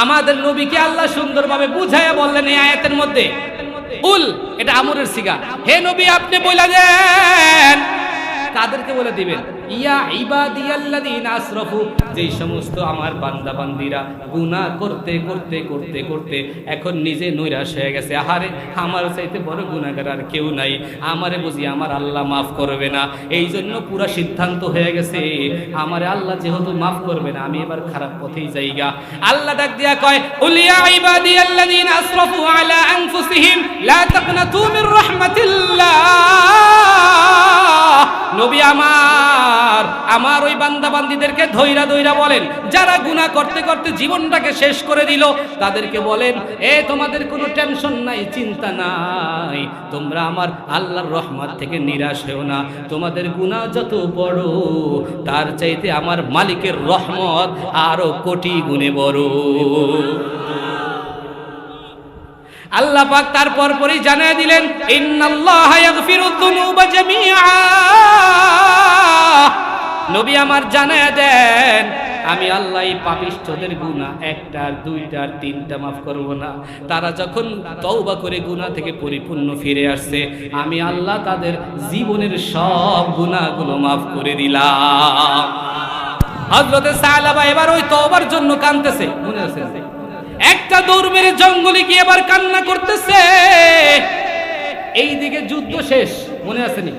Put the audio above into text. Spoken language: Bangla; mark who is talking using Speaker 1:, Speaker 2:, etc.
Speaker 1: আমাদের নবীকে আল্লাহ সুন্দরভাবে বুঝাইয়া বললেন এই আয়াতের মধ্যে। উল, এটা আমরের সিগা। হে নবী, আপনি বলে দেন। কাদেরকে বলে দিবেন, ইয়া ইবাদিয়াল্লাযিনা আসরাফু যেই সমস্ত আমার বান্দা বান্দিরা গুনাহ করতে করতে করতে করতে এখন নিজে নৈরাশ হয়ে গেছে। আহারে, আমার চাইতে বড় গুনাহগার আর কেউ নাই। আমারে বুঝি আমার আল্লাহ মাফ করবে না। এই জন্য পুরো সিদ্ধান্ত হয়ে গেছে, আমারে আল্লাহ যেহেতু মাফ করবে না, আমি এবার খারাপ পথেই যাইগা। আল্লাহ ডাক দিয়া কয় উলিয়া ইবাদিয়াল্লাযিনা আসরাফু আলা আনফুসিহিম, লা তাকনাতু মির রাহমাতিল্লাহ। আমার আমার ওই বান্দা বান্দিদেরকে ধৈরা ধৈরা বলেন, যারা গুনাহ করতে করতে জীবনটাকে শেষ করে দিল, তাদেরকে বলেন, এ, তোমাদের কোনো টেনশন নাই, চিন্তা নাই, তোমরা আমার আল্লাহর রহমত থেকে নিরাশ হও না, তোমাদের গুনাহ যত বড়, তার চাইতে আমার মালিকের রহমত আরও কোটি গুণে বড়। আল্লাহ পাক তারপর পরই জানিয়ে দিলেন, ইন্নাল্লাহা ইয়াগফিরুদ যুনুবা নবী আমার জানিয়ে দেন, আমি আল্লাহ পাপিষ্ঠদের গুণা একটা দুইটা আর তিনটা মাফ করব না। তারা যখন তওবা করে গুনাহ থেকে পরিপূর্ণ ফিরে আসছে, আমি আল্লাহ তাদের জীবনের সব গুনাহগুলো মাফ করে দিলাম। হযরতে সালাবা এবার ওই তওবার জন্য কাঁদতেছে, মনে আছে? একটা দৌড় মেরে জঙ্গলে গিয়ে এবার কান্না করতেছে। এই দিকে যুদ্ধ শেষ, মনে আছে নি?